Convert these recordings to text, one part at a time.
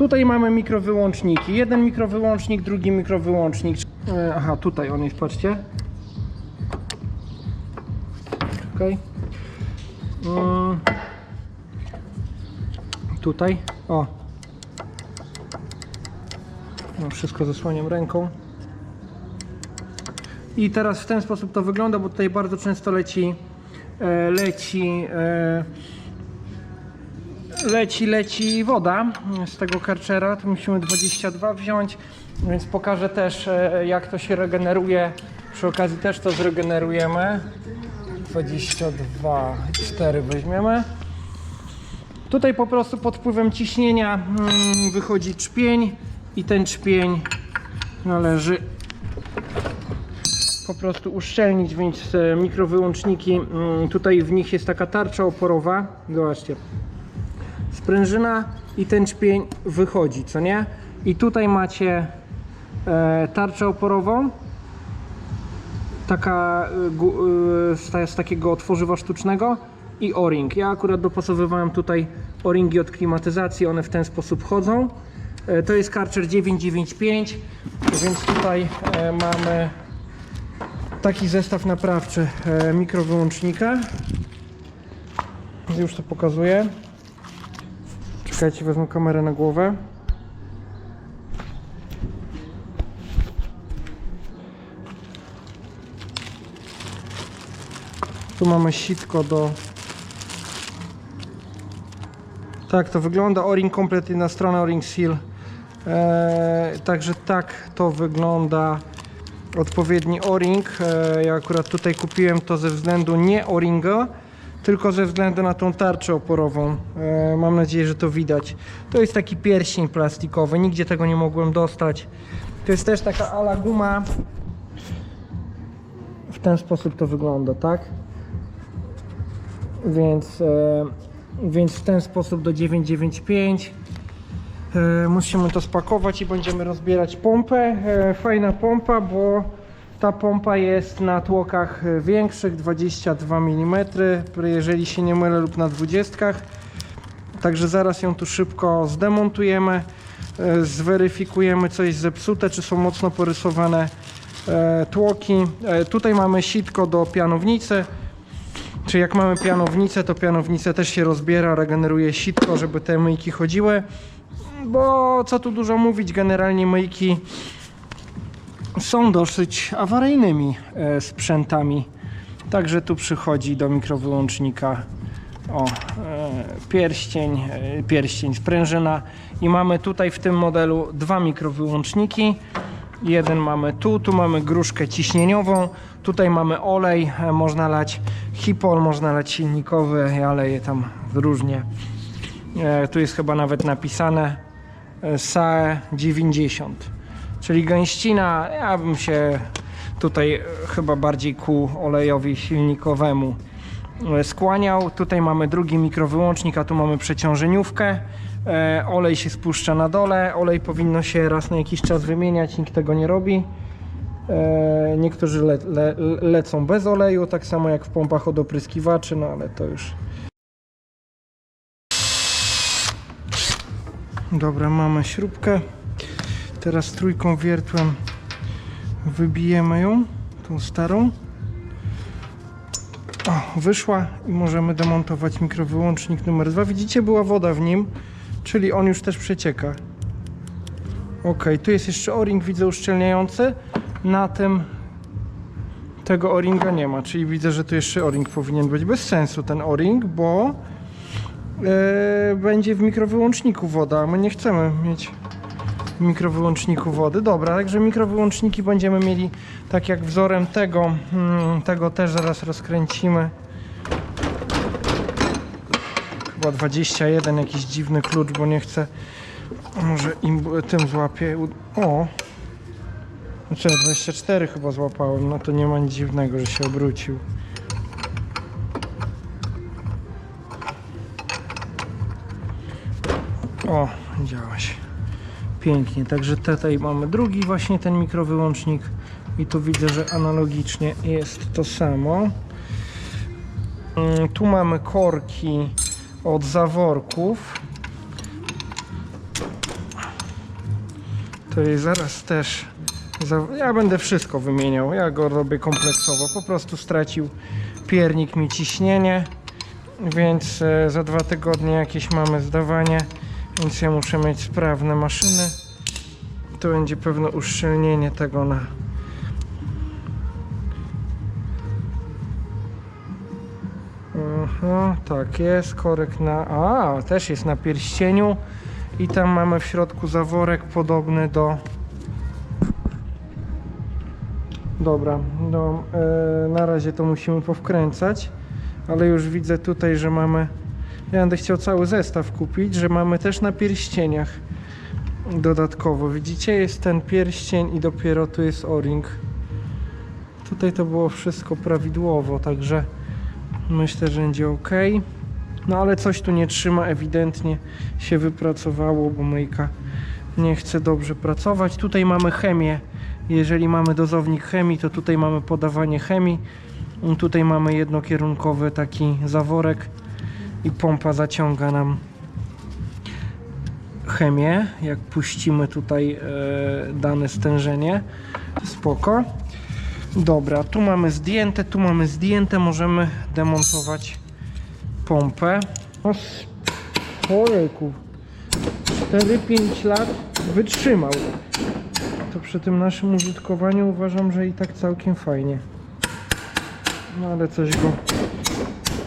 Tutaj mamy mikrowyłączniki. Jeden mikrowyłącznik, drugi mikrowyłącznik. E, Aha, tutaj on jest, patrzcie. Okej. Mm. Tutaj. O. No, wszystko zasłaniam ręką. I teraz w ten sposób to wygląda, bo tutaj bardzo często leci e, leci e, leci, leci woda z tego karczera, tu musimy 22 wziąć, więc pokażę też e, jak to się regeneruje, przy okazji też to zregenerujemy. 22, 4 weźmiemy. Tutaj po prostu pod wpływem ciśnienia mm, wychodzi czpień i ten czpień należy po prostu uszczelnić, więc e, mikrowyłączniki, mm, tutaj w nich jest taka tarcza oporowa, zobaczcie, sprężyna i ten czpień wychodzi, co nie? I tutaj macie e, tarczę oporową, taka e, e, z, ta- z takiego tworzywa sztucznego i o-ring. Ja akurat dopasowywałem tutaj o-ringi od klimatyzacji, one w ten sposób chodzą. To jest Karcher 995, więc tutaj mamy taki zestaw naprawczy mikrowyłącznika. Już to pokazuję. Czekajcie, wezmę kamerę na głowę. Tu mamy sitko do... Tak to wygląda. O-ring komplet, jedna strona, o-ring seal. Eee, także tak to wygląda odpowiedni o-ring. E, Ja akurat tutaj kupiłem to ze względu nie o-ringa, tylko ze względu na tą tarczę oporową. E, Mam nadzieję, że to widać. To jest taki pierścień plastikowy, nigdzie tego nie mogłem dostać. To jest też taka ala guma. W ten sposób to wygląda, tak? Więc, e, więc w ten sposób do 995 E, Musimy to spakować i będziemy rozbierać pompę. Fajna pompa, bo ta pompa jest na tłokach większych, 22 mm, jeżeli się nie mylę, lub na 20. Także zaraz ją tu szybko zdemontujemy, e, zweryfikujemy co jest zepsute, czy są mocno porysowane e, tłoki. E, Tutaj mamy sitko do pianownicy. Czy jak mamy pianownicę, to pianownicę też się rozbiera, regeneruje sitko, żeby te myjki chodziły. Bo co tu dużo mówić, generalnie myjki są dosyć awaryjnymi e, sprzętami. Także tu przychodzi do mikrowyłącznika o, e, pierścień, e, pierścień, sprężyna i mamy tutaj w tym modelu dwa mikrowyłączniki. Jeden mamy tu, tu mamy gruszkę ciśnieniową, tutaj mamy olej, można lać hipol, można lać silnikowy, ja leję tam różnie. Tu jest chyba nawet napisane SAE 90, czyli gęścina, ja bym się tutaj e, chyba bardziej ku olejowi silnikowemu e, skłaniał. Tutaj mamy drugi mikrowyłącznik, a tu mamy przeciążeniówkę. E, olej się spuszcza na dole, olej powinno się raz na jakiś czas wymieniać, nikt tego nie robi. Niektórzy le, le, lecą bez oleju, tak samo jak w pompach od opryskiwaczy, no ale to już Dobra, mamy śrubkę. Teraz trójką wiertłem wybijemy ją, tą starą. O, wyszła i możemy demontować mikrowyłącznik numer 2. Widzicie, była woda w nim, czyli on już też przecieka. Ok, tu jest jeszcze o-ring, widzę uszczelniający. Na tym tego o-ringa nie ma, czyli widzę, że tu jeszcze o-ring powinien być. Bez sensu ten o-ring, bo e, będzie w mikrowyłączniku woda, a my nie chcemy mieć mikrowyłączniku wody. Dobra, także mikrowyłączniki będziemy mieli tak jak wzorem tego, hmm, tego też zaraz rozkręcimy. Chyba 21, jakiś dziwny klucz, bo nie chcę, może im tym złapię. O! Znaczy 24 chyba złapałem, no to nie ma nic dziwnego, że się obrócił. O, działaś. Pięknie, także tutaj mamy drugi właśnie ten mikrowyłącznik i tu widzę, że analogicznie jest to samo. Mm, Tu mamy korki od zaworków. To jej zaraz też. Ja będę wszystko wymieniał. Ja go robię kompleksowo. Po prostu stracił piernik mi ciśnienie. Więc e, za dwa tygodnie jakieś mamy zdawanie. Więc ja muszę mieć sprawne maszyny. To będzie pewne uszczelnienie tego na. Aha, tak jest, korek na. A, też jest na pierścieniu. I tam mamy w środku zaworek podobny do. Dobra, no, e, na razie to musimy powkręcać, ale już widzę tutaj, że mamy. Ja będę chciał cały zestaw kupić, że mamy też na pierścieniach dodatkowo. Widzicie, jest ten pierścień i dopiero tu jest o-ring. Tutaj to było wszystko prawidłowo, także myślę, że będzie ok. No ale coś tu nie trzyma, ewidentnie się wypracowało, bo myjka nie chce dobrze pracować. Tutaj mamy chemię. Jeżeli mamy dozownik chemii, to tutaj mamy podawanie chemii. Tutaj mamy jednokierunkowy taki zaworek i pompa zaciąga nam chemię. Jak puścimy tutaj e, dane stężenie, spoko. Dobra, tu mamy zdjęte, tu mamy zdjęte, możemy demontować pompę. O, Ojejku, 4-5 lat wytrzymał. To przy tym naszym użytkowaniu uważam, że i tak całkiem fajnie. No ale coś go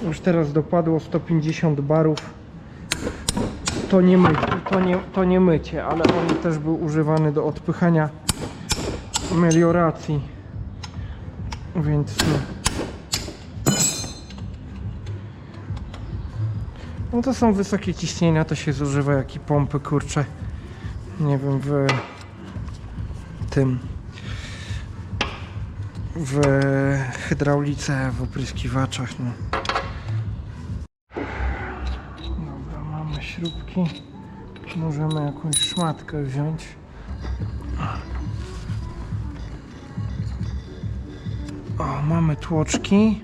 już teraz dopadło 150 barów. To nie, my, to nie, to nie mycie, ale on też był używany do odpychania melioracji. Więc no. No to są wysokie ciśnienia, to się zużywa jak i pompy, kurcze. Nie wiem, w tym w hydraulice, w opryskiwaczach. No. Śrubki. Możemy jakąś szmatkę wziąć. O, mamy tłoczki.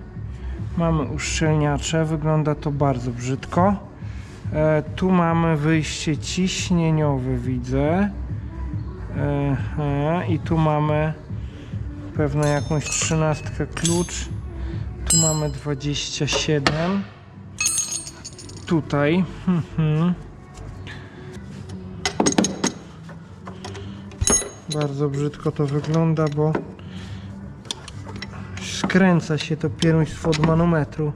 Mamy uszczelniacze, wygląda to bardzo brzydko. E, tu mamy wyjście ciśnieniowe, widzę. E, e, I tu mamy pewno jakąś trzynastkę klucz. Tu mamy 27. Tutaj. Mhm. Bardzo brzydko to wygląda, bo skręca się to pieruństwo od manometru.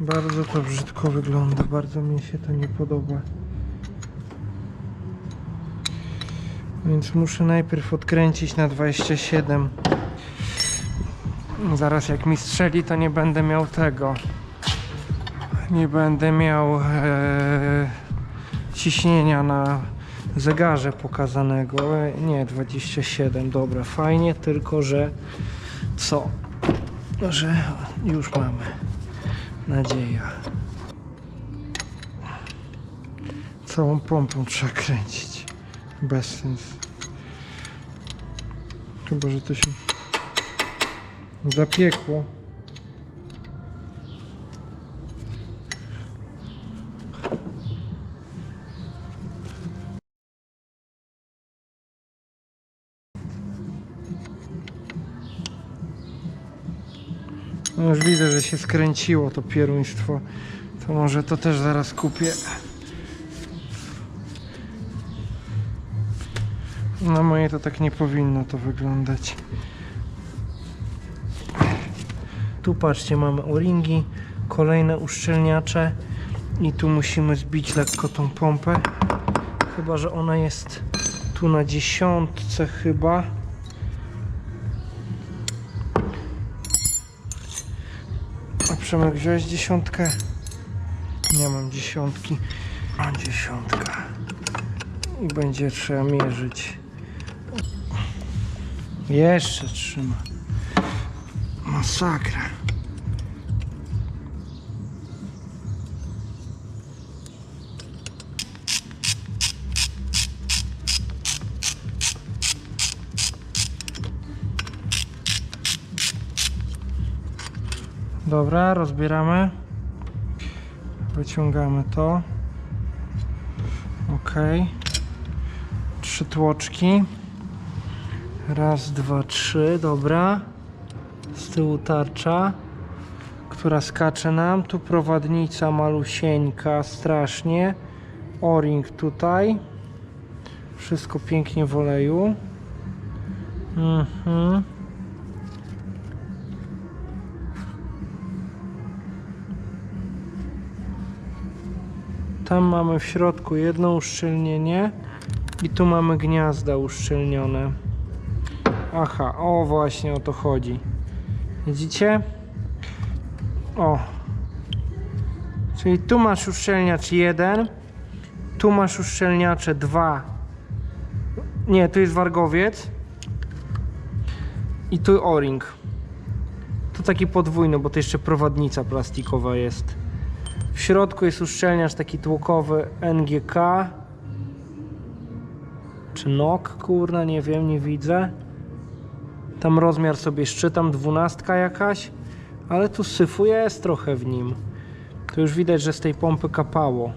Bardzo to brzydko wygląda, bardzo mi się to nie podoba. Więc muszę najpierw odkręcić na 27. Zaraz jak mi strzeli, to nie będę miał tego. Nie będę miał e, ciśnienia na zegarze pokazanego. E, Nie, 27, dobra, fajnie, tylko że co? Że już mamy. Nadzieja. Całą pompą trzeba kręcić. Bez sensu. Chyba, że to się zapiekło. No już widzę, że się skręciło to pieruństwo. To może to też zaraz kupię. Na moje to tak nie powinno to wyglądać. Tu patrzcie, mamy o-ringi, kolejne uszczelniacze i tu musimy zbić lekko tą pompę. Chyba, że ona jest tu na dziesiątce chyba. Przemek wziąłeś dziesiątkę? Nie mam dziesiątki. Mam dziesiątka. I będzie trzeba mierzyć. Jeszcze trzyma. Masakra. Dobra, rozbieramy. Wyciągamy to. Ok. Trzy tłoczki. Raz, dwa, trzy, dobra. Z tyłu tarcza, która skacze nam. Tu prowadnica malusieńka, strasznie. O-ring tutaj. Wszystko pięknie w oleju. Mhm. Tam mamy w środku jedno uszczelnienie i tu mamy gniazda uszczelnione. Aha, o właśnie o to chodzi. Widzicie? O. Czyli tu masz uszczelniacz jeden, tu masz uszczelniacze dwa. Nie, tu jest wargowiec. I tu o-ring. Tu taki podwójny, bo to jeszcze prowadnica plastikowa jest. W środku jest uszczelniacz taki tłokowy NGK. Czy NOK, kurna, nie wiem, nie widzę. Tam rozmiar sobie szczytam, dwunastka jakaś. Ale tu syfu jest trochę w nim. Tu już widać, że z tej pompy kapało.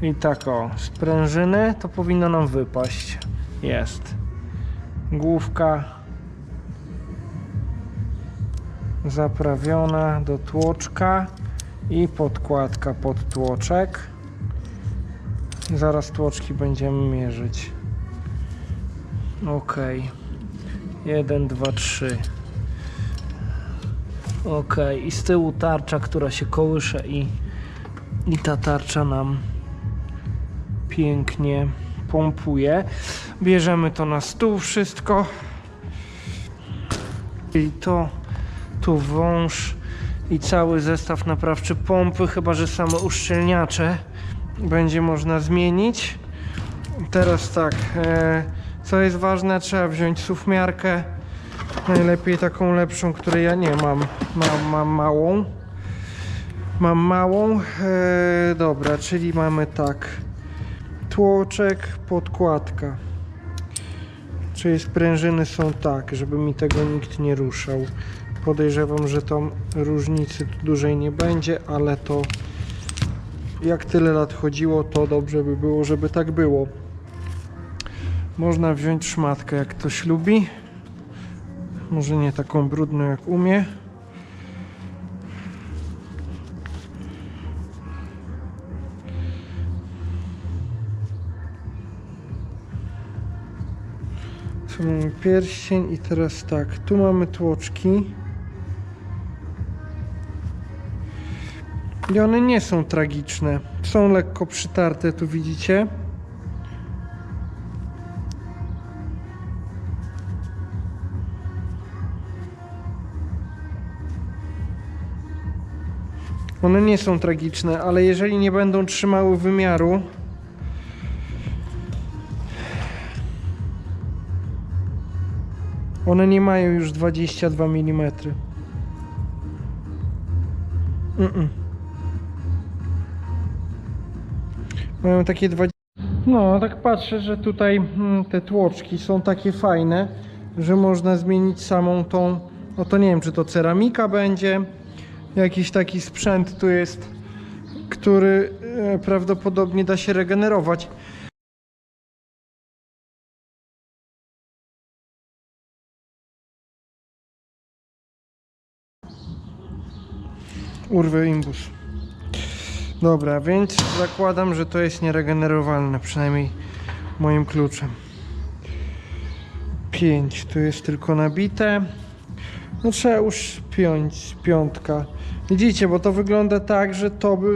Czyli tak o, sprężyny to powinno nam wypaść. Jest. Główka zaprawiona do tłoczka i podkładka pod tłoczek. Zaraz tłoczki będziemy mierzyć. Ok. 1, 2, 3. Ok. I z tyłu tarcza, która się kołysze i, i ta tarcza nam pięknie pompuje. Bierzemy to na stół wszystko. I to tu wąż i cały zestaw naprawczy pompy, chyba że same uszczelniacze będzie można zmienić. Teraz tak, e, co jest ważne, trzeba wziąć sufmiarkę, najlepiej taką lepszą, której ja nie mam, mam, mam małą. Mam małą, e, dobra, czyli mamy tak, tłoczek, podkładka. Czyli sprężyny są tak, żeby mi tego nikt nie ruszał. Podejrzewam, że tam różnicy tu dłużej nie będzie, ale to jak tyle lat chodziło, to dobrze by było, żeby tak było. Można wziąć szmatkę, jak ktoś lubi. Może nie taką brudną, jak umie. Tu mamy pierścień i teraz tak, tu mamy tłoczki. I one nie są tragiczne. Są lekko przytarte, tu widzicie. One nie są tragiczne, ale jeżeli nie będą trzymały wymiaru, One nie mają już 22 mm. Mm-mm. Mają takie 20. No, tak patrzę, że tutaj mm, te tłoczki są takie fajne, że można zmienić samą tą. No to nie wiem, czy to ceramika będzie. Jakiś taki sprzęt tu jest, który e, prawdopodobnie da się regenerować. Urwę imbus. Dobra, więc zakładam, że to jest nieregenerowalne, przynajmniej moim kluczem. 5, tu jest tylko nabite. No trzeba już piąć, piątka. Widzicie, bo to wygląda tak, że to by